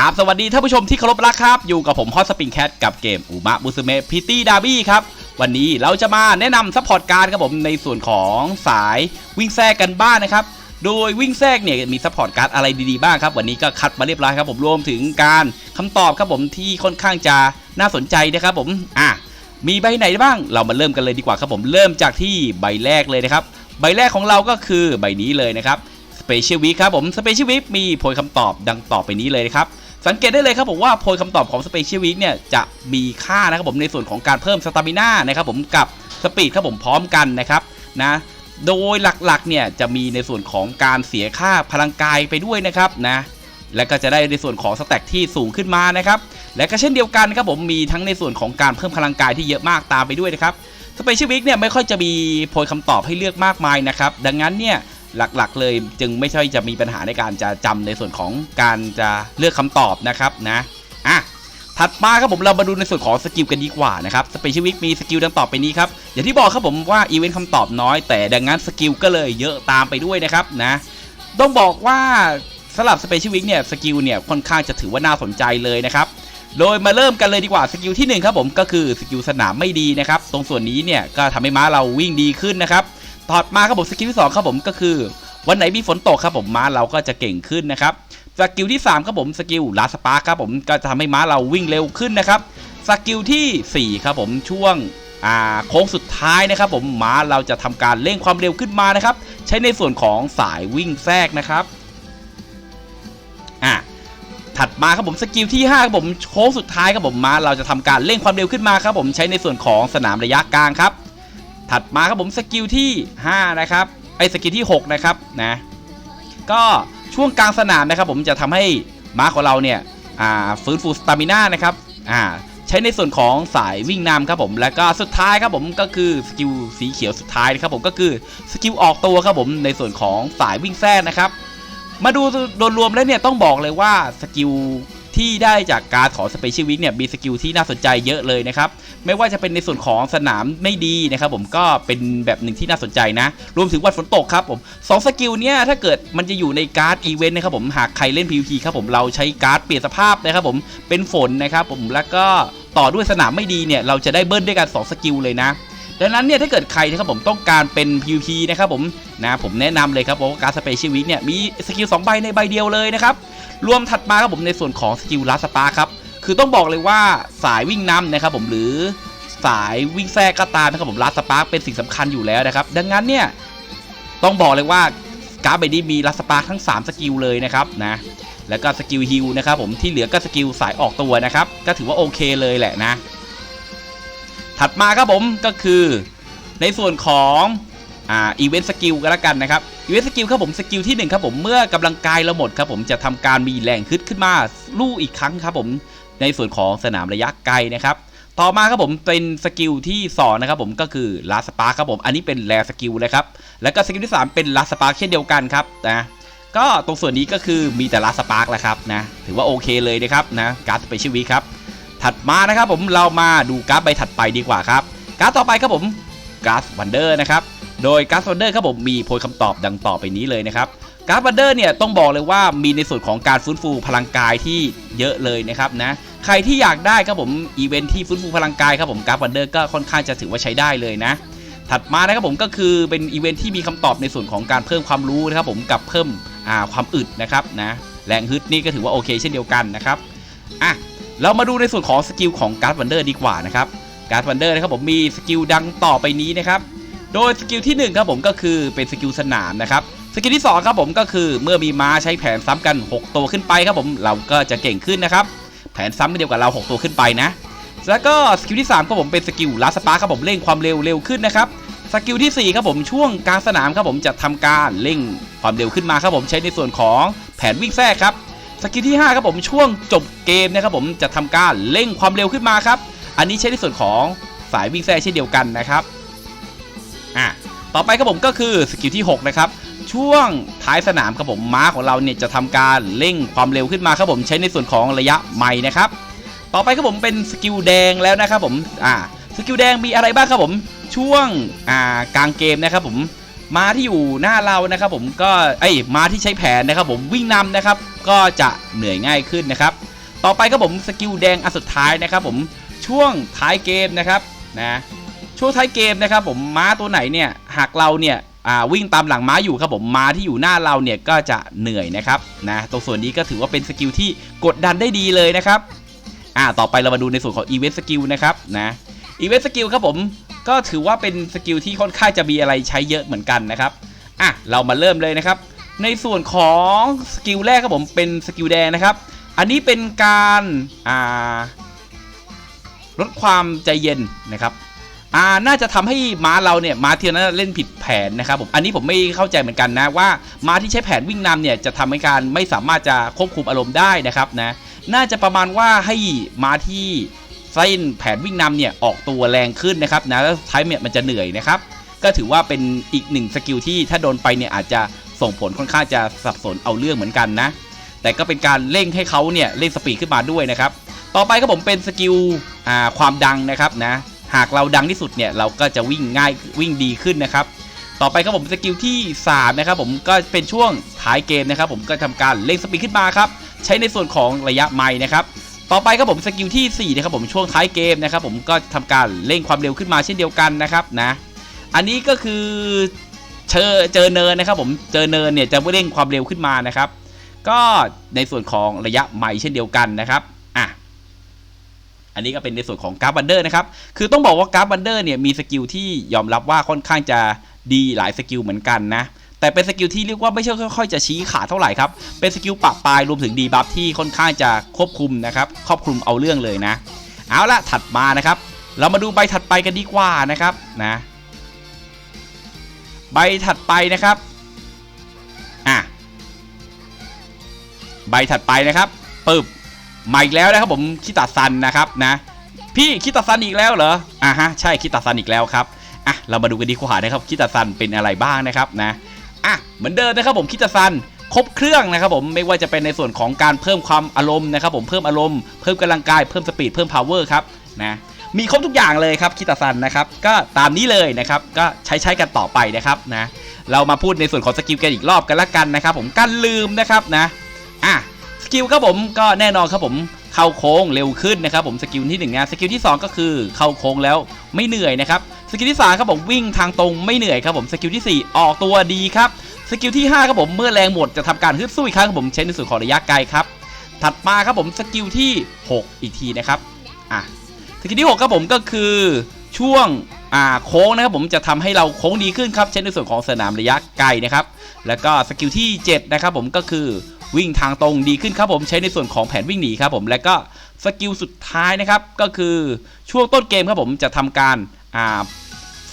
ราบสวัสดีท่านผู้ชมที่เคารพรักครับ อยู่กับผมฮอตสปริงแคทกับเกมอุมะมุสเมะพิตตี้ดาร์บี้ครับ วันนี้เราจะมาแนะนำซัพพอร์ตการดครับผมในส่วนของสายวิ่งแทรกกันบ้างนะครับ โดยวิ่งแทรกเนี่ยมีซัพพอร์ตการ์ดอะไรดีๆบ้างครับ วันนี้ก็คัดมาเรียบร้อยครับผมรวมถึงการคำตอบครับผมที่ค่อนข้างจะน่าสนใจนะครับผมอะมีใบไหนบ้าง เรามาเริ่มกันเลยดีกว่าครับผมเริ่มจากที่ใบแรกเลยนะครับใบแรกของเราก็คือใบนี้เลยนะครับ Special Week ครับผม Special Week มีโพยคำตอบดังต่อไปนี้เลยนะครับ สังเกตได้เลยครับผมว่าโพยคำตอบของ Special Week เนี่ยจะมีค่านะครับผมในส่วนของการเพิ่มสตามิน่านะครับผมกับสปีดครับผมพร้อมกันนะครับนะโดยหลักๆเนี่ยจะมีในส่วนของการเสียค่าพลังกายไปด้วยนะครับนะและก็จะได้ในส่วนของสแต็กที่สูงขึ้นมานะครับและก็เช่นเดียวกันครับผมมีทั้งในส่วนของการเพิ่มพลังกายที่เยอะมากตามไปด้วยนะครับสเปเชียลวิกเนี่ยไม่ค่อยจะมีโพยคำตอบให้เลือกมากมายนะครับดังนั้นเนี่ย หลักๆ เลยจึงไม่ใช่จะมีปัญหาในการจะจำในส่วนของการจะเลือกคำตอบนะครับนะอะถัดมาครับผมเรามาดูในส่วนของสกิลกันดีกว่านะครับสเปเชียลวิกมีสกิลดังต่อไปนี้ครับอย่างที่บอกครับผมว่าอีเวนต์คำตอบน้อย แต่ดังนั้นสกิลก็เลยเยอะตามไปด้วยนะครับนะต้องบอกว่าสำหรับสเปเชียลวิกเนี่ยสกิลเนี่ยค่อนข้างจะถือว่าน่าสนใจเลยนะครับโดยมาเริ่มกันเลยดีกว่าสกิลที่1ครับผมก็คือสกิลสนามไม่ดีนะครับตรงส่วนนี้เนี่ยก็ทำให้ม้าเราวิ่งดีขึ้นนะครับ ต่อมาครับผมสกิลที่2ครับผมก็คือ วันไหนมีฝนตกครับผมม้าเราก็จะเก่งขึ้นนะครับสกิลที่3ครับผมสกิลลาสปาร์ครับผมก็จะทำให้ม้าเราวิ่งเร็วขึ้นนะครับสกิลทีสี่4ครับผมช่วงอ่าโค้งสุดท้ายนะครับ ผมม้าเราจะทำการเร่งความเร็วขึ้นมานะครับ ใช้ในส่วนของสายวิ่งแทรกนะครับอะถัดมาครับผมสกิลที่5ครับผมโค้งสุดท้ายครับผมม้าเราจะทำการเร่งความเร็วขึ้นมาครับผมใช้ในส่วนของสนามระยะกลางครับ ถัดมาครับผมสกิลที่5นะครับไอ้สกิลที่6นะครับนะก็ช่วงกลางสนามนะครับ ผมจะทำให้ม้าของเราเนี่ยฟื้นฟูสตามิน่านะครับใช้ในส่วนของสายวิ่งนำครับผม แล้วก็สุดท้ายครับผมก็คือสกิลสีเขียวสุดท้ายนะครับผมก็คือสกิลออกตัวครับผมในส่วนของสายวิ่งแทรกนะครับ มาดูโดยรวมแล้วเนี่ยต้องบอกเลยว่าสกิล ที่ได้จากการขอสเปเชียลวิกเนี่ยมีสกิลที่น่าสนใจเยอะเลยนะครับ ไม่ว่าจะเป็นในส่วนของสนามไม่ดีนะครับผมก็เป็นแบบหนึ่งที่น่าสนใจนะ รวมถึงวันฝนตกครับผมสองสกิลเนี่ยถ้าเกิดมันจะอยู่ในการ์ดอีเวนต์นะครับผมหากใครเล่น PVP ครับผมเราใช้การ์ดเปลี่ยนสภาพนะครับผมเป็นฝนนะครับผมแล้วก็ต่อด้วยสนามไม่ดีเนี่ยเราจะได้เบิ้ลด้วยกันสองสกิลเลยนะ ดังนั้นเนี่ยถ้าเกิดใครนะครับผมต้องการเป็น PVP นะครับผมนะผมแนะนำเลยครับเพราะว่าการสเปเชียลวิกเนี่ยมีสกิล2ใบในใบเดียวเลยนะครับรวมถัดมาครับผมในส่วนของสกิลลัสปาครับคือต้องบอกเลยว่าสายวิ่งนำนะครับผมหรือสายวิ่งแทรกก็ตามนะครับผมลัสปาเป็นสิ่งสำคัญอยู่แล้วนะครับดังนั้นเนี่ยต้องบอกเลยว่าการ์ดใบนี้มีลัสปาทั้ง 3 สกิลเลยนะครับนะแล้วก็สกิลฮิลนะครับผมที่เหลือก็สกิลสายออกตัวนะครับก็ถือว่าโอเคเลยแหละนะ ถัดมาครับผมก็คือในส่วนของอ่าอีเวนต์สกิลกันละกันนะครับอีเวนต์สกิลครับผมสกิลที่หนึ่งครับผมเมื่อกำลังกายเราหมดครับผมจะทำการมีแรงฮึดขึ้นมาลู่อีกครั้งครับผมในส่วนของสนามระยะไกลนะครับต่อมาครับผมเป็นสกิลที่สองนะครับผมก็คือลาสปาร์ครับผมอันนี้เป็นแรสกิลนะครับแล้วก็สกิลที่สามเป็นลาสปาร์เช่นเดียวกันครับนะก็ตรงส่วนนี้ก็คือมีแต่ลาสปาร์แหละครับนะถือว่าโอเคเลยนะครับนะการ์ดสเปเชียลวีครับ ถัดมานะครับผมเรามาดูการ์ดใบถัดไปดีกว่าครับการ์ดต่อไปครับผมการ์ดวันเดอร์นะครับโดยการ์ดวันเดอร์ครับผมมีโพยคำตอบดังต่อไปนี้เลยนะครับการ์ดวันเดอร์เนี่ยต้องบอกเลยว่ามีในส่วนของการฟื้นฟูพลังกายที่เยอะเลยนะครับนะใครที่อยากได้ครับผมอีเวนท์ที่ฟื้นฟูพลังกายครับผมการ์ดวันเดอร์ก็ค่อนข้างจะถือว่าใช้ได้เลยนะถัดมานะครับผมก็คือเป็นอีเวนท์ที่มีคำตอบในส่วนของการเพิ่มความรู้นะครับผมกับเพิ่มความอึดนะครับนะแรงฮึดนี่ก็ถือว่าโอเคเช่นเดียวกันนะครับอะ เรามาดูในส่วนของสกิลของการ์ดวันเดอร์ดีกว่านะครับการ์ดวันเดอร์นะครับผมมีสกิลดังต่อไปนี้นะครับโดยสกิลที่ 1 ครับผมก็คือเป็นสกิลสนามนะครับสกิลที่ 2 ครับผมก็คือเมื่อมีม้าใช้แผนซ้ำกัน 6 ตัวขึ้นไปครับผมเราก็จะเก่งขึ้นนะครับแผนซ้ำเดียวกับเรา 6 ตัวขึ้นไปนะ แล้วก็สกิลที่3ครับผมเป็นสกิลลาสปาร์ครับผมเร่งความเร็วเร็วขึ้นนะครับสกิลที่4ครับผมช่วงกลางสนามครับผมจะทำการเร่งความเร็วขึ้นมาครับผมใช้ในส่วนของแผนวิ่งแทรกครับ สกิลที่5ครับผมช่วงจบเกมนะครับผมจะทำการเร่งความเร็วขึ้นมาครับ อันนี้ใช้ในส่วนของสายวิ่งแทรกเช่นเดียวกันนะครับอะต่อไปครับผมก็คือสกิลที่ 6 นะครับ ช่วงท้ายสนามครับผมม้าของเราเนี่ยจะทำการเร่งความเร็วขึ้นมาครับผมใช้ในส่วนของระยะไมล์นะครับ ต่อไปครับผมเป็นสกิลแดงแล้วนะครับผมอ่าสกิลแดงมีอะไรบ้างครับผมช่วงอ่ากลางเกมนะครับผม ม้าที่อยู่หน้าเรานะครับผมก็ไอ้ม้าที่ใช้แผนนะครับผมวิ่งนำนะครับ ก็จะเหนื่อยง่ายขึ้นนะครับ ต่อไปครับผมสกิลแดงอันสุดท้ายนะครับ ผมช่วงท้ายเกมนะครับนะช่วงท้ายเกมนะครับ ผมม้าตัวไหนเนี่ยหากเราเนี่ยวิ่งตามหลังม้าอยู่ครับผมม้าที่อยู่หน้าเราเนี่ยก็จะเหนื่อยนะครับนะตรงส่วนนี้ก็ถือว่าเป็นสกิลที่กดดันได้ดีเลยนะครับอ่าต่อไปเรามาดูในส่วนของ Event Skill นะครับนะ Event Skill ครับผม ก็ถือว่าเป็นสกิลที่ค่อนข้างจะมีอะไรใช้เยอะเหมือนกันนะครับอะเรามาเริ่มเลยนะครับ ในส่วนของสกิลแรกครับผมเป็นสกิลแดงนะครับ อันนี้เป็นการอ่าลดความใจเย็นนะครับอ่าน่าจะทำให้ม้าเราเนี่ยม้าที่นั้นเล่นผิดแผนนะครับผมอันนี้ผมไม่เข้าใจเหมือนกันนะว่าม้าที่ใช้แผนวิ่งนำเนี่ยจะทำให้การไม่สามารถจะควบคุมอารมณ์ได้นะครับนะน่าจะประมาณว่าให้ม้าที่ เส้นแผนวิ่งนำเนี่ยออกตัวแรงขึ้นนะครับนะแล้วท้ายเนี่ยมันจะเหนื่อยนะครับ ก็ถือว่าเป็นอีกหนึ่งสกิลที่ถ้าโดนไปเนี่ยอาจจะส่งผลค่อนข้างจะสับสนเอาเรื่องเหมือนกันนะ แต่ก็เป็นการเร่งให้เขาเนี่ยเร่งสปีดขึ้นมาด้วยนะครับ ต่อไปครับผมเป็นสกิลความดังนะครับนะหากเราดังที่สุดเนี่ยเราก็จะวิ่งง่ายวิ่งดีขึ้นนะครับ ต่อไปครับผมสกิลที่3นะครับผมก็เป็นช่วงท้ายเกมนะครับ ผมก็ทำการเร่งสปีดขึ้นมาครับใช้ในส่วนของระยะไม้นะครับ ต่อไปครับผมสกิลที่4นะครับผมช่วงท้ายเกมนะครับผมก็ทำการเร่งความเร็วขึ้นมาเช่นเดียวกันนะครับนะอันนี้ก็คือเจอเจอเนินนะครับผมเจอเนินเนี่ยจะเร่งความเร็วขึ้นมานะครับ ก็ในส่วนของระยะใหม่เช่นเดียวกันนะครับอะอันนี้ก็เป็นในส่วนของกราฟบันเดอร์นะครับคือต้องบอกว่ากราฟบันเดอร์เนี่ยมีสกิลที่ยอมรับว่าค่อนข้างจะดีหลายสกิลเหมือนกันนะ แต่เป็นสกิลที่เรียกว่าไม่ใช่ค่อยๆจะชี้ขาเท่าไหร่ครับ เป็นสกิลปะปลายรวมถึงดีบัฟที่ค่อนข้างจะควบคุมนะครับครอบคลุมเอาเรื่องเลยนะ เอาละถัดมานะครับ เรามาดูใบถัดไปกันดีกว่านะครับนะใบถัดไปนะครับอะใบถัดไปนะครับปึ๊บมาอีกแล้วนะครับผมคิตาซันนะครับนะพี่คิตาซันอีกแล้วเหรออ่าฮะใช่คิตาซันอีกแล้วครับอะเรามาดูกันดีกว่านะครับคิตาซันเป็นอะไรบ้างนะครับนะ อะเหมือนเดิมนะครับผมคิตาซันครบเครื่องนะครับผมไม่ว่าจะเป็นในส่วนของการเพิ่มความอารมณ์นะครับผมเพิ่มอารมณ์เพิ่มกำลังกายเพิ่มสปีดเพิ่มพาวเวอร์ครับนะมีครบทุกอย่างเลยครับคิตาซันนะครับก็ตามนี้เลยนะครับก็ใช้ใช้กันต่อไปนะครับนะเรามาพูดในส่วนของสกิลกันอีกรอบกันละกันนะครับผมกันลืมนะครับนะอะ กิลครับผมก็แน่นอนครับผมเข้าโค้งเร็วขึ้นนะครับผมสกิลที่หนึ่งนะสกิลที่สองก็คือเข้าโค้งแล้วไม่เหนื่อยนะครับสกิลที่สามครับผมวิ่งทางตรงไม่เหนื่อยครับผมสกิลที่สี่ออกตัวดีครับสกิลที่5ครับผมเมื่อแรงหมดจะทำการฮึดสู้อีกครั้งครับผมใช้ในส่วนของระยะไกลครับถัดมาครับผมสกิลที่ 6 อีกทีนะครับอะสกิลที่6ครับผมก็คือช่วงอ่าโค้งนะครับผมจะทำให้เราโค้งดีขึ้นครับใช้ในส่วนของสนามระยะไกลนะครับแล้วก็สกิลที่7นะครับผมก็คือ วิ่งทางตรงดีขึ้นครับผมใช้ในส่วนของแผนวิ่งหนีครับผมแล้วก็สกิลสุดท้ายนะครับก็คือช่วงต้นเกมครับผมจะทำการอ่า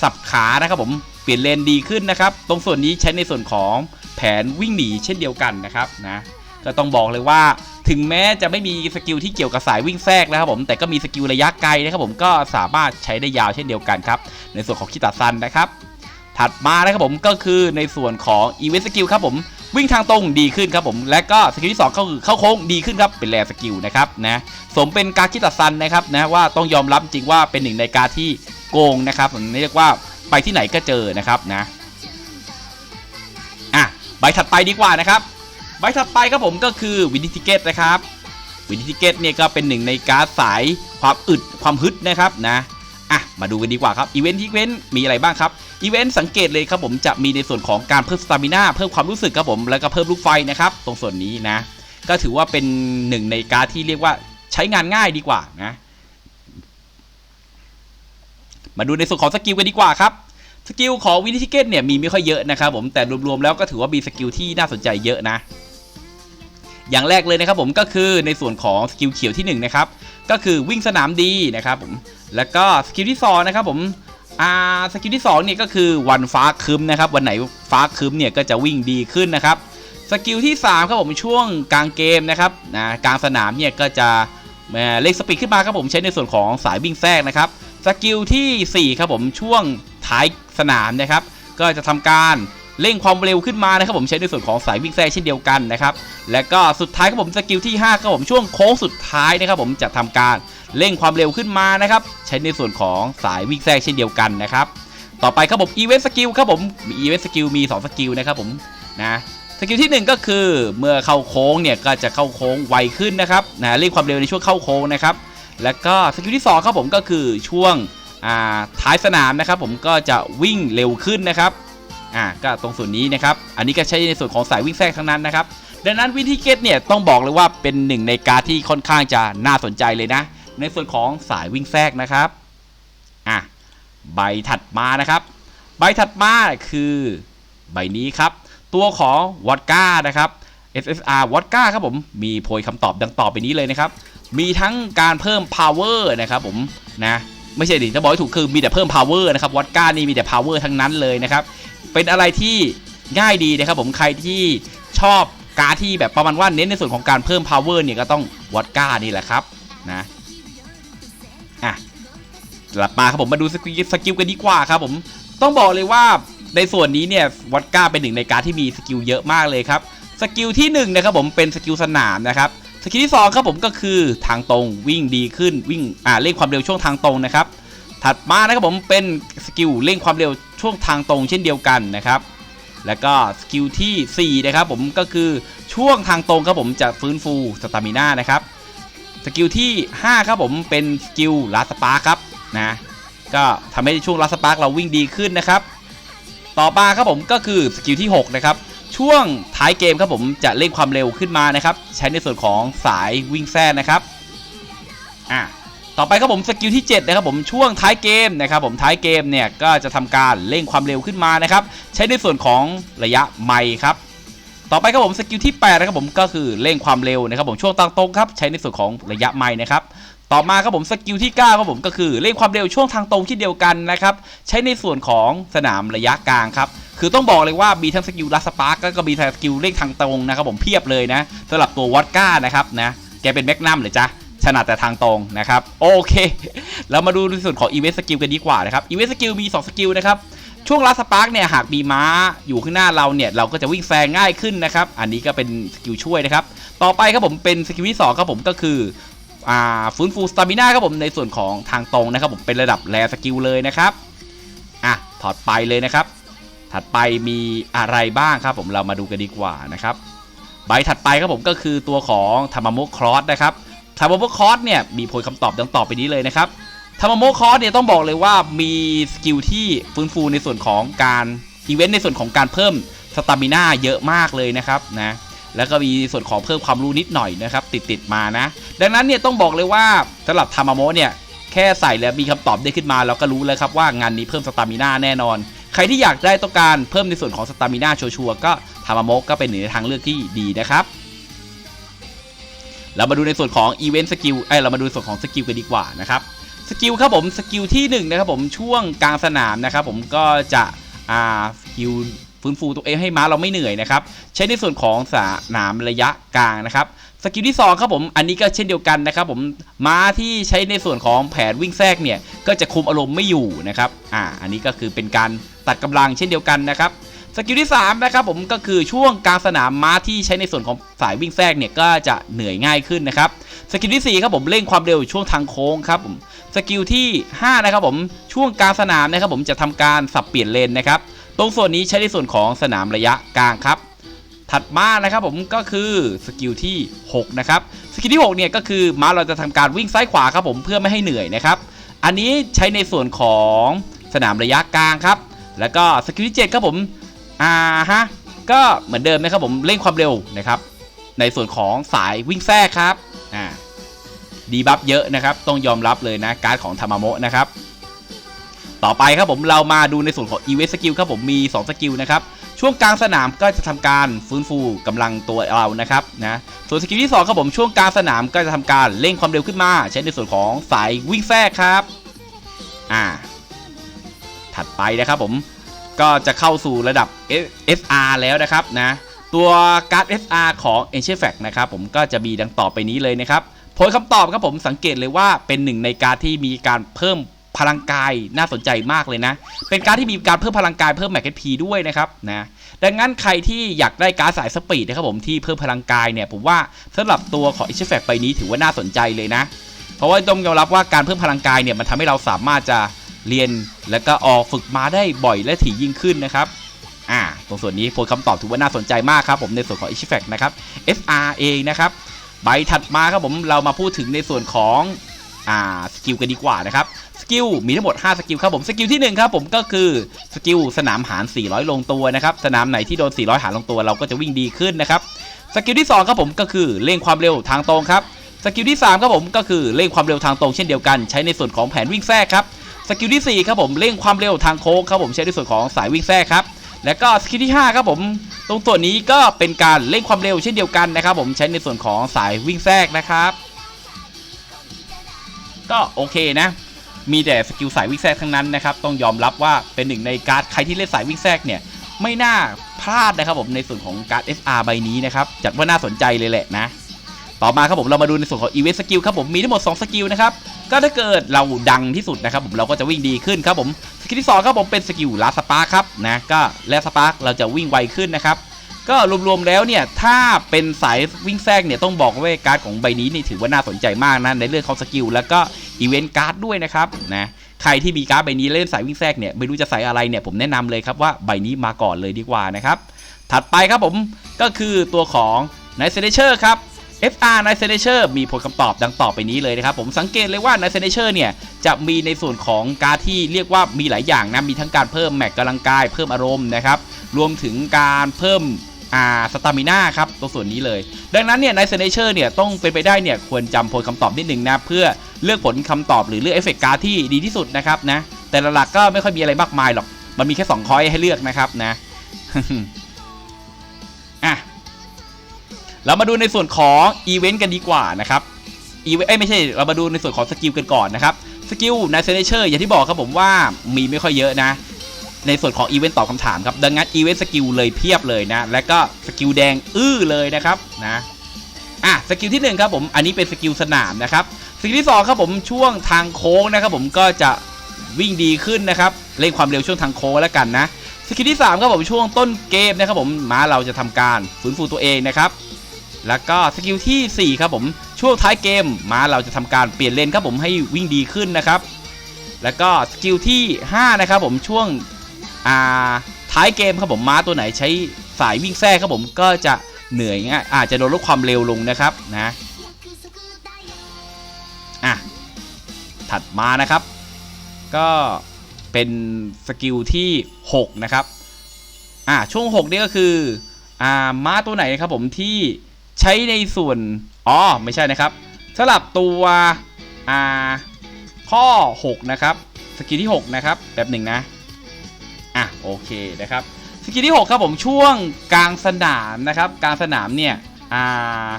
สับขานะครับผมเปลี่ยนเลนดีขึ้นนะครับ ตรงส่วนนี้ใช้ในส่วนของแผนวิ่งหนีเช่นเดียวกันนะครับนะก็ต้องบอกเลยว่าถึงแม้จะไม่มีสกิลที่เกี่ยวกับสายวิ่งแทรกนะครับผมแต่ก็มีสกิลระยะไกลนะครับผมก็สามารถใช้ได้ยาวเช่นเดียวกันครับในส่วนของคิตาซันนะครับ ถัดมานะครับผมก็คือในส่วนของอีเวนต์สกิลครับผม วิ่งทางตรงดีขึ้นครับผม และก็สกิลที่สองก็คือเข้าโค้งดีขึ้นครับเป็นแรสกิลนะครับนะสมเป็นการคิดตาซันนะครับนะว่าต้องยอมรับจริงว่าเป็นหนึ่งในการที่โกงนะครับผมเรียกว่าไปที่ไหนก็เจอนะครับนะอะใบถัดไปดีกว่านะครับใบถัดไปครับผมก็คือวินิทิเกตนะครับวินิทิเกตเนี่ยก็เป็นหนึ่งในการสายความอึดความฮึดนะครับนะ อะมาดูกันดีกว่าครับอีเวนต์อีเวนต์มีอะไรบ้างครับอีเวนต์สังเกตเลยครับผมจะมีในส่วนของการเพิ่มสตามิน่าเพิ่มความรู้สึกครับผมแล้วก็เพิ่มลูกไฟนะครับตรงส่วนนี้นะก็ถือว่าเป็นหนึ่งในการที่เรียกว่าใช้งานง่ายดีกว่านะมาดูในส่วนของสกิลกันดีกว่าครับสกิลของวินิทิเกตเนี่ยมีไม่ค่อยเยอะนะครับผมแต่รวมๆแล้วก็ถือว่ามีสกิลที่น่าสนใจเยอะนะ อย่างแรกเลยนะครับผมก็คือในส่วนของสกิลเขียวที่1นะครับ ก็คือวิ่งสนามดีนะครับผมแล้วก็สกิลที่2นะครับผมอ่าสกิลที่2เนี่ยก็คือวันฟ้าครึมนะครับวันไหนฟ้าครึมเนี่ยก็จะวิ่งดีขึ้นนะครับสกิลที่3ครับผมช่วงกลางเกมนะครับนะกลางสนามเนี่ยก็จะเล็กสปีดขึ้นมาครับผมใช้ในส่วนของสายวิ่งแทรกนะครับสกิลที่4ครับผมช่วงท้ายสนามนะครับ ก็จะทำการ เร่งความเร็วขึ้นมานะครับผมใช้ในส่วนของสายวิ่งแทรกเช่นเดียวกันนะครับและก็สุดท้ายครับผมสกิลที่5ครับผมช่วงโค้งสุดท้ายนะครับผมจะทำการเร่งความเร็วขึ้นมานะครับใช้ในส่วนของสายวิ่งแทรกเช่นเดียวกันนะครับต่อไปครับผมอีเวนต์สกิลครับผมมีอีเวนต์สกิลมี 2 สกิลนะครับผมนะสกิลที่หนึ่งก็คือเมื่อเข้าโค้งเนี่ยก็จะเข้าโค้งไวขึ้นนะครับนะเร่งความเร็วในช่วงเข้าโค้งนะครับแล้วก็สกิลที่สองครับผมก็คือช่วงอ่าท้ายสนามนะครับผมก็จะวิ่งเร็วขึ้นนะครับ อ่าก็ตรงส่วนนี้นะครับ อันนี้ก็ใช้ในส่วนของสายวิ่งแทรกทั้งนั้นนะครับ ดังนั้นวิธีเกตเนี่ยต้องบอกเลยว่าเป็นหนึ่งในการที่ค่อนข้างจะน่าสนใจเลยนะ ในส่วนของสายวิ่งแทรกนะครับอะใบถัดมานะครับ ใบถัดมาคือใบนี้ครับ ตัวของวอดก้านะครับ SSR วอดก้าครับผมมีโพยคำตอบดังต่อไปนี้เลยนะครับ มีทั้งการเพิ่ม power นะครับผมนะ ไม่ใช่ดิจะบอกให้ถูกคือมีแต่เพิ่ม power นะครับวอดก้านี่มีแต่ power ทั้งนั้นเลยนะครับ เป็นอะไรที่ง่ายดีนะครับผมใครที่ชอบการที่แบบประมาณว่าเน้นในส่วนของการเพิ่ม power เนี่ยก็ต้องวอดก้านี่แหละครับนะอะกลับมาครับผมมาดูสกิลสกิลกันดีกว่าครับผมต้องบอกเลยว่าในส่วนนี้เนี่ยวอดก้าเป็นหนึ่งในการที่มีสกิลเยอะมากเลยครับสกิลที่หนึ่งนะครับผมเป็นสกิลสนามนะครับ สกิลที่2ครับผมก็คือทางตรงวิ่งดีขึ้นวิ่งอ่าเร่งความเร็วช่วงทางตรงนะครับ ถัดมานะครับผมเป็นสกิลเร่งความเร็วช่วงทางตรงเช่นเดียวกันนะครับ แล้วก็สกิลที่4นะครับผมก็คือช่วงทางตรงครับผมจะฟื้นฟูสตามิน่านะครับสกิลที่5ครับผมเป็นสกิลลาสปาร์ครับนะก็ทำให้ช่วงลาสปาร์เราวิ่งดีขึ้นนะครับ ต่อมาครับผมก็คือสกิลที่6นะครับ ช่วงท้ายเกมครับผมจะเร่งความเร็วขึ้นมานะครับ ใช้ในส่วนของสายวิ่งแซ่นะครับอะต่อไปครับผมสกิลที่ 7 นะครับผมช่วงท้ายเกมนะครับผมท้ายเกมเนี่ยก็จะทำการเร่งความเร็วขึ้นมานะครับ ใช้ในส่วนของระยะไมค์ครับ ต่อไปครับผมสกิลที่8นะครับผมก็คือเร่งความเร็วนะครับผมช่วงตางตรงครับใช้ในส่วนของระยะไมค์นะครับ ต่อมาครับผมสกิลที่ 9ครับผมก็คือเร่งความเร็วช่วงทางตรงที่เดียวกันนะครับใช้ในส่วนของสนามระยะกลางครับคือต้องบอกเลยว่ามีทั้งสกิลลัสปาร์กแล้วก็มีทั้งสกิลเร่งทางตรงนะครับผมเพียบเลยนะสำหรับตัววอดก้านะครับนะแกเป็นแมกนัมเลยจ้ะถนัดแต่ทางตรงนะครับโอเคเรามาดูในส่วนของอีเวนต์สกิลกันดีกว่านะครับอีเวนต์สกิลมี 2 สกิลนะครับช่วงลัสปาร์กเนี่ยหากมีม้าอยู่ข้างหน้าเราเนี่ยเราก็จะวิ่งแซงง่ายขึ้นนะครับอันนี้ก็เป็นสกิลช่วยนะครับต่อไปครับผมเป็นสกิลที่สองครับผมก็คือ ฟื้นฟูสตามิน่าครับผมในส่วนของทางตรงนะครับผมเป็นระดับแรสกิลเลยนะครับอะถอดไปเลยนะครับ ถัดไปมีอะไรบ้างครับผมเรามาดูกันดีกว่านะครับ ใบถัดไปครับผมก็คือตัวของธรรมโมครอสนะครับธรรมโมครอสเนี่ยมีผลคำตอบดังต่อไปนี้เลยนะครับธรรมโมครอสเนี่ยต้องบอกเลยว่ามีสกิลที่ฟื้นฟูในส่วนของการอีเวนต์ในส่วนของการเพิ่มสตามิน่าเยอะมากเลยนะครับนะ แล้วก็มีส่วนของเพิ่มความรู้นิดหน่อยนะครับติดติดมานะ ดังนั้นเนี่ยต้องบอกเลยว่าสำหรับทามาโมเนี่ยแค่ใส่แล้วมีคำตอบได้ขึ้นมาเราก็รู้แล้วครับว่างานนี้เพิ่มสตามิน่าแน่นอน ใครที่อยากได้ต้องการเพิ่มในส่วนของสตามิน่าชัวร์ก็ทามาโมก็เป็นหนึ่งในทางเลือกที่ดีนะครับเรามาดูในส่วนของอีเวนต์สกิลเอ้เรามาดูส่วนของสกิลกันดีกว่านะครับสกิลครับผมสกิลที่หนึ่งนะครับผมช่วงกลางสนามนะครับผมก็จะอ่าฮิว ฟื้นฟูตัวเองให้ม้าเราไม่เหนื่อยนะครับ ใช้ในส่วนของสนามระยะกลางนะครับสกิลที่2ครับผมอันนี้ก็เช่นเดียวกันนะครับผมม้าที่ใช้ในส่วนของแผนวิ่งแทรกเนี่ยก็จะคุมอารมณ์ไม่อยู่นะครับอ่าอันนี้ก็คือเป็นการตัดกำลังเช่นเดียวกันนะครับสกิลที่3นะครับผมก็คือช่วงกลางสนามม้าที่ใช้ในส่วนของสายวิ่งแทรกเนี่ยก็จะเหนื่อยง่ายขึ้นนะครับสกิลที่4ครับผมเร่งความเร็วช่วงทางโค้งครับผมสกิลที่5นะครับผมช่วงกลางสนามนะครับผมจะทำการสับเปลี่ยนเลนนะครับ ตรงส่วนนี้ใช้ในส่วนของสนามระยะกลางครับ ถัดมานะครับผมก็คือสกิลที่6นะครับสกิลที่6เนี่ยก็คือม้าเราจะทำการวิ่งซ้ายขวาครับผมเพื่อไม่ให้เหนื่อยนะครับอันนี้ใช้ในส่วนของสนามระยะกลางครับ แล้วก็สกิลที่7ครับผมอ่าฮะก็เหมือนเดิมนะครับผมเร่งความเร็วนะครับในส่วนของสายวิ่งแทรกครับอ่าดีบัฟเยอะนะครับ ต้องยอมรับเลยนะการ์ดของธรรมโมะนะครับ ต่อไปครับผมเรามาดูในส่วนของ e v e n t skill ครับผมมี 2 สกิลนะครับ ช่วงกลางสนามก็จะทำการฟื้นฟูกำลังตัวเรานะครับนะส่วนสกิลที่ 2 ครับผมช่วงกลางสนามก็จะทำการเร่งความเร็วขึ้นมา ใช้ในส่วนของสายวิ่งแทรกครับอ่าถัดไปนะครับผมก็จะเข้าสู่ระดับ SR แล้วนะครับนะตัวการ์ด SR ของ Ancient Fact นะครับผมก็จะมีดังต่อไปนี้เลยนะครับผลคำตอบครับผมสังเกตเลยว่าเป็นหนึ่งในการที่มีการเพิ่ม พลังกายน่าสนใจมากเลยนะ เป็นการที่มีการเพิ่มพลังกายเพิ่มแมกเกพีด้วยนะครับนะดังนั้นใครที่อยากได้การดสายสปีดนะครับผมที่เพิ่มพลังกายเนี่ยผมว่าสำหรับตัวของ a n c i e n t Fact ใบนี้ถือว่าน่าสนใจเลยนะ เพราะว่าต้องยอมรับว่าการเพิ่มพลังกายเนี่ยมันทำให้เราสามารถจะเรียนแล้วก็ออกฝึกมาได้บ่อยและถี่ยิ่งขึ้นนะครับอ่าตรงส่วนนี้โพลคำตอบถือว่าน่าสนใจมากครับผมในส่วนของ i s h f a c นะครับ FR เองนะครับใบถัดมาครับผมเรามาพูดถึงในส่วนของ อ่าสกิลกันดีกว่านะครับสกิลมีทั้งหมด 5 สกิลครับผมสกิลที่ 1 ครับผมก็คือสกิลสนามหาร 400 ลงตัวนะครับสนามไหนที่โดน 400 หารลงตัวเราก็จะวิ่งดีขึ้นนะครับสกิลที่ 2 ครับผมก็คือเร่งความเร็วทางตรงครับสกิลที่ 3 ครับผมก็คือเร่งความเร็วทางตรงเช่นเดียวกันใช้ในส่วนของแผนวิ่งแทรกครับสกิลที่4ครับผมเร่งความเร็วทางโค้งครับผมใช้ในส่วนของสายวิ่งแทรกครับแล้วก็สกิลที่5ครับผมตรงส่วนนี้ก็เป็นการเร่งความเร็วเช่นเดียวกันนะครับผมใช้ในส่วนของสายวิ่งแทรกนะครับ ก็โอเคนะ มีแต่สกิลสายวิ่งแทรกทั้งนั้นนะครับ ต้องยอมรับว่าเป็นหนึ่งในการ์ดใครที่เล่นสายวิ่งแทรกเนี่ย ไม่น่าพลาดนะครับผมในส่วนของการ์ด FR ใบนี้นะครับ จัดว่าน่าสนใจเลยแหละนะ ต่อมาครับผมเรามาดูในส่วนของ Event Skill ครับผมมีทั้งหมด 2 สกิลนะครับ ก็ถ้าเกิดเราดังที่สุดนะครับผมเราก็จะวิ่งดีขึ้นครับผม สกิลที่2ครับผมเป็นสกิลลาสปาร์ครับนะ ก็และสปาร์เราจะวิ่งไวขึ้นนะครับ ก็รวมๆแล้วเนี่ยถ้าเป็นสายวิ่งแทรกเนี่ยต้องบอกว่าการ์ดของใบนี้นี่ถือว่าน่าสนใจมากนะในเรื่องของสกิลแล้วก็อีเวนต์การ์ดด้วยนะครับนะใครที่มีการ์ดใบนี้เล่นสายวิ่งแทรกเนี่ยไม่รู้จะใส่อะไรเนี่ยผมแนะนำเลยครับว่าใบนี้มาก่อนเลยดีกว่านะครับถัดไปครับผมก็คือตัวของ Night s e n a t u r e ครับ FR Night s e n a t u r e มีผลคำตอบดังต่อไปนี้เลยนะครับผมสังเกตเลยว่า Night s e n a t u r e เนี่ยจะมีในส่วนของการที่เรียกว่ามีหลายอย่างนะมีทั้งการเพิ่มแม็กกำลังกายเพิ่มอารมณ์นะครับรวมถึงการเพิ่ม อ่าสตามิน่าครับตรงส่วนนี้เลย ดังนั้นเนี่ยในเซนเชอร์เนี่ยต้องเป็นไปได้เนี่ยควรจำผลคำตอบนิดหนึ่งนะเพื่อเลือกผลคำตอบหรือเลือกเอฟเฟกต์การ์ดที่ดีที่สุดนะครับนะแต่หลักๆก็ไม่ค่อยมีอะไรมากมายหรอก มันมีแค่2คอยให้เลือกนะครับนะอะเรามาดูในส่วนของอีเวนต์กันดีกว่านะครับอีเวนต์ไม่ใช่เรามาดูในส่วนของสกิลกันก่อนนะครับสกิลในเซนเชอร์อย่างที่บอกครับผมว่ามีไม่ค่อยเยอะนะ ในส่วนของอีเวนต์ตอบคำถามครับ ดังนั้นอีเวนต์สกิลเลยเพียบเลยนะ และก็สกิลแดงอื้อเลยนะครับนะอะสกิลที่1ครับผมอันนี้เป็นสกิลสนามนะครับสกิลที่2ครับผมช่วงทางโค้งนะครับผมก็จะวิ่งดีขึ้นนะครับเร่งความเร็วช่วงทางโค้งแล้วกันนะสกิลที่3ครับผมช่วงต้นเกมนะครับผมม้าเราจะทำการฟื้นฟูตัวเองนะครับแล้วก็สกิลที่4ครับผมช่วงท้ายเกมม้าเราจะทำการเปลี่ยนเลนครับผมให้วิ่งดีขึ้นนะครับแล้วก็สกิลที่5นะครับผมช่วง อ่าท้ายเกมครับผมม้าตัวไหนใช้สายวิ่งแทรกครับผมก็จะเหนื่อยง่ายอาจจะโดนลดความเร็วลงนะครับนะอะถัดมานะครับ ก็เป็นสกิลที่ 6 นะครับอ่าช่วง 6 นี่ก็คืออ่าม้าตัวไหนครับผมที่ใช้ในส่วนอ๋อไม่ใช่นะครับสำหรับตัวอ่าข้อ 6 นะครับ สกิลที่ 6 นะครับแบบหนึ่งนะ อะโอเคนะครับสกิลที่ 6 ครับผมช่วงกลางสนามนะครับกลางสนามเนี่ยอ่า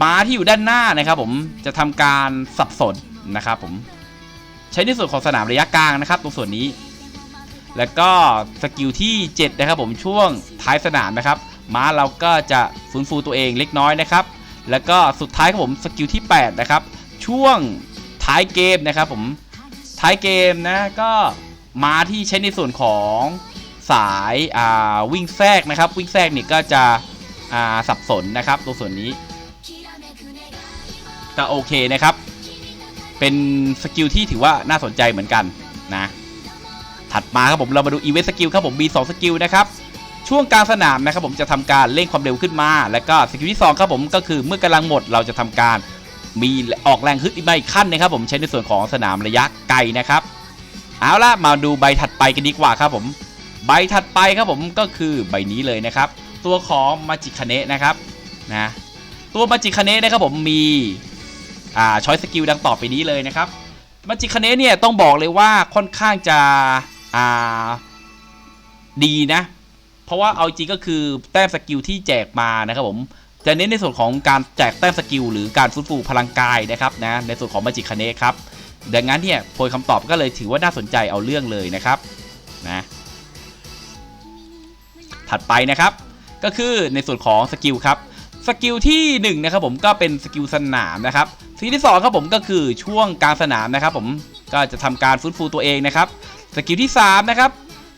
ม้าที่อยู่ด้านหน้านะครับผมจะทำการสับสนนะครับผมใช้ในส่วนของสนามระยะกลางนะครับ ตรงส่วนนี้ แล้วก็สกิลที่7นะครับผมช่วงท้ายสนามนะครับ ม้าเราก็จะฟื้นฟูตัวเองเล็กน้อยนะครับ แล้วก็สุดท้ายครับผมสกิลที่8นะครับช่วงท้ายเกมนะครับผมท้ายเกมนะก็ ม้าที่ใช้ในส่วนของสายาวิ่งแทรกนะครับ วิ่งแทรกนี่ก็จะสับสนนะครับตรงส่วนนี้ก็โอเคนะครับ เป็นสกิลที่ถือว่าน่าสนใจเหมือนกันนะ ถัดมาครับผมเรามาดูอีเวนต์สกิลครับผมมี2สกิลนะครับช่วงกลางสนามนะครับผมจะทำการเร่งความเร็วขึ้นมา แล้วก็สกิลที่2ครับผมก็คือเมื่อกำลังหมดเราจะทำการมีออกแรงฮึดอีกใบขั้นนะครับผมใช้ในส่วนของสนามระยะไกลนะครับ เอาละมาดูใบถัดไปกันดีกว่าครับผม ใบถัดไปครับผมก็คือใบนี้เลยนะครับ ตัวของมาจิคาเนะนะครับนะตัวมาจิคาเนะนะครับผมมีอ่าช้อยสกิลดังต่อไปนี้เลยนะครับมาจิคาเนะเนี่ยต้องบอกเลยว่าค่อนข้างจะอ่าดีนะ เพราะว่าเอาจริงก็คือแต้มสกิลที่แจกมานะครับผมจะเน้นในส่วนของการแจกแต้มสกิลหรือการฟื้นฟูพลังกายนะครับนะในส่วนของมาจิคาเนะครับ ดังนั้นเนี่ยโพยคำตอบก็เลยถือว่าน่าสนใจเอาเรื่องเลยนะครับนะถัดไปนะครับ ก็คือในส่วนของสกิลครับสกิลที่1นะครับผมก็เป็นสกิลสนามนะครับสกิลที่2ครับผมก็คือช่วงกลางสนามนะครับ ผมก็จะทำการฟื้นฟูตัวเองนะครับสกิลที่3นะครับ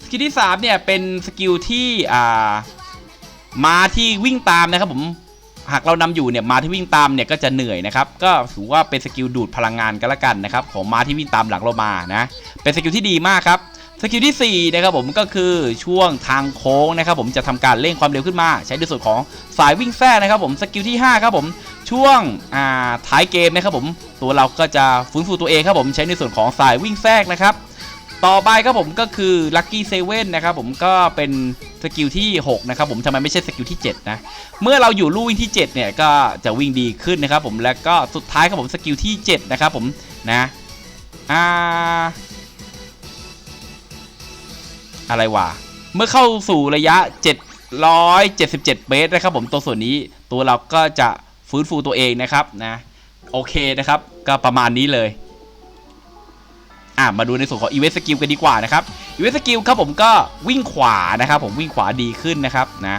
สกิลที่3เนี่ยเป็นสกิลที่อ่ามาที่วิ่งตามนะครับผม หากเรานำอยู่เนี่ยมาที่วิ่งตามเนี่ยก็จะเหนื่อยนะครับก็ถือว่าเป็นสกิลดูดพลังงานกันละกันนะครับของมาที่วิ่งตามหลังเรามานะเป็นสกิลที่ดีมากครับสกิลที่4นะครับผมก็คือช่วงทางโค้งนะครับผมจะทำการเร่งความเร็วขึ้นมา ใช้ในส่วนของสายวิ่งแท้นะครับผมสกิลที่5ครับผมช่วงอ่าท้ายเกมนะครับผมตัวเราก็จะฟื้นฟูตัวเองครับผมใช้ในส่วนของสายวิ่งแทรกนะครับ ต่อไปครับผมก็คือ Lucky Seven นะครับผมก็เป็นสกิลที่ 6 นะครับผมทำไมไม่ใช่สกิลที่ 7 นะ เมื่อเราอยู่ลู่วิ่งที่ 7 เนี่ย ก็จะวิ่งดีขึ้นนะครับผมแล้วก็สุดท้ายครับผมสกิลที่ 7 นะครับผมนะอ่าอะไรวะ เมื่อเข้าสู่ระยะ 777 เมตรนะครับผมตัวส่วนนี้ตัวเราก็จะฟื้นฟูตัวเองนะครับนะโอเคนะครับ ก็ประมาณนี้เลย อะมาดูในส่วนของ Event Skill กันดีกว่านะครับ Event Skill ครับผมก็วิ่งขวานะครับผมวิ่งขวาดีขึ้นนะครับนะ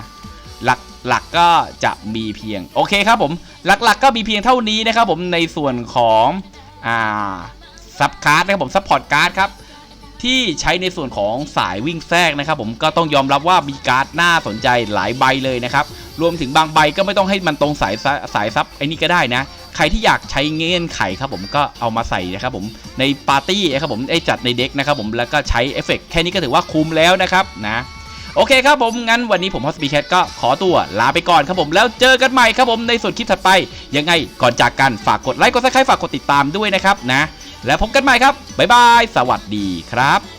หลักหลักก็จะมีเพียงโอเคครับผมหลักๆก็มีเพียงเท่านี้นะครับผมในส่วนของอ่าซับการ์ดนะครับผมซัพพอร์ตการ์ดครับที่ใช้ในส่วนของสายวิ่งแทรกนะครับผมก็ต้องยอมรับว่ามีการ์ดน่าสนใจหลายใบเลยนะครับ รวมถึงบางใบก็ไม่ต้องให้มันตรงสายสายซับไอ้นี่ก็ได้นะ ใครที่อยากใช้เงื่อนไขครับผมก็เอามาใส่นะครับผมในปาร์ตี้นะครับผมไอ้จัดในเด็กนะครับผมแล้วก็ใช้เอฟเฟกต์แค่นี้ก็ถือว่าคุ้มแล้วนะครับนะโอเคครับผมงั้นวันนี้ผมฮอสปีแคทก็ขอตัวลาไปก่อนครับผมแล้วเจอกันใหม่ครับผมในส่วนคลิปถัดไป ยังไงก่อนจากกันฝากกดไลค์กดซับสไครต์ฝากกดติดตามด้วยนะครับนะ แล้วพบกันใหม่ครับบ๊ายบาย สวัสดีครับ